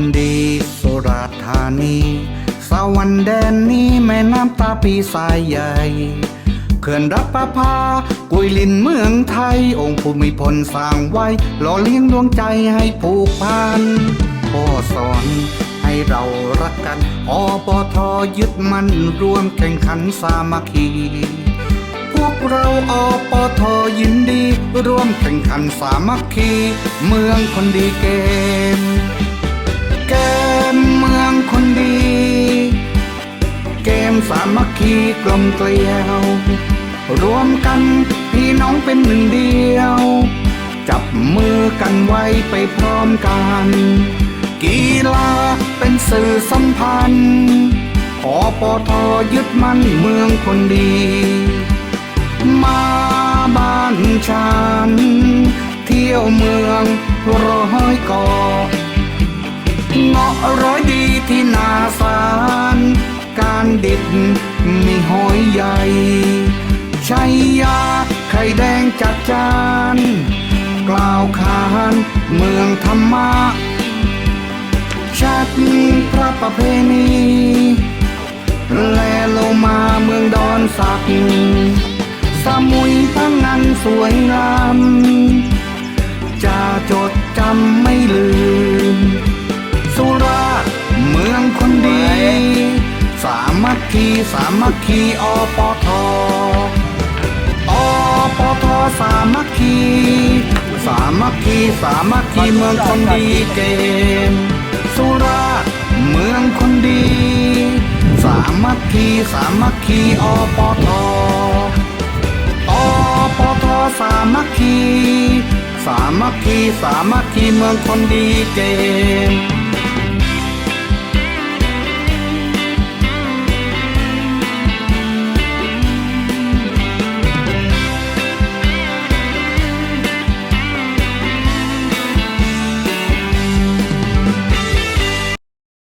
นดีสุราษฎร์ธานีสวรรค์แดนนี้แม่น้ำตาปีสายใหญ่เขื่อนรับประพากุยลินเมืองไทย องค์ภูมิพลสร้างไว้หล่อเลี้ยงดวงใจให้ผูกพันพ่อสอนให้เรารักกันอปทยึดมั่นรวมแข่งขันสามัคคี พวกเราอปทยินดี ร่วมแข่งขันสามัคคี เมืองคนดีเกม มสามัคคีกลมเกลียว รวมกันพี่น้องเป็นหนึ่งเดียว จับมือกันไว้ไปพร้อมกัน กีฬาเป็นสื่อสัมพันธ์ขอปอทอยึดมั่นเมืองคนดี มาบ้านฉัน เที่ยวเมืองร้อยกอเงาะร้อยดีที่นาสา ดิดมีหอยใหญ่ชัยยาไข่แดงจัดจาน กล่าวขานเมืองธรรมะชัดพระประเพณีแลโลมาเมืองดอนสัก สมุยพังงันสวยงามจะจดจำ สามัคคีอปทอปทสามัคคี สามัคคีสามัคคีเมืองคนดีเกมสุราเมืองคนดี สามัคคีสามัคคีอปทอปทสามัคคี สามัคคีสามัคคีเมืองคนดีเกม